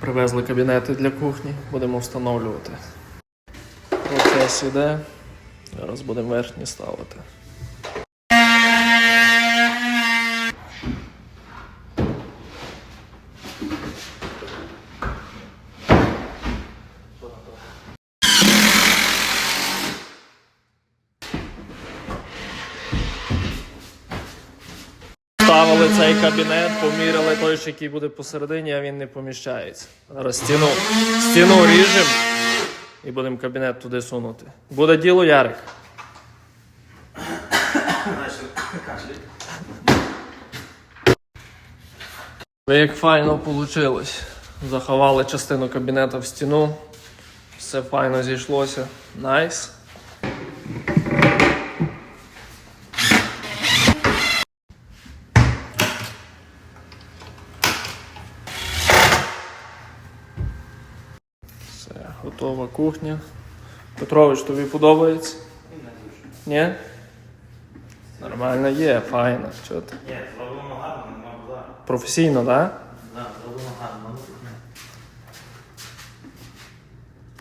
Привезли кабінети для кухні, будемо встановлювати. Процес іде. Зараз будемо верхні ставити. Ставили цей кабінет, поміряли той, що який буде посередині, а він не поміщається. Зараз стіну, стіну ріжемо і будемо кабінет туди сунути. Буде діло Ярик. Як файно вийшло. Заховали частину кабінету в стіну. Все файно зійшлося. Найс. Все, готова кухня. Петрович, тобі подобається? Ні? Нормально є, файно. Чого ти? Ні, зроблено гарно, нема. Професійно, так? Да?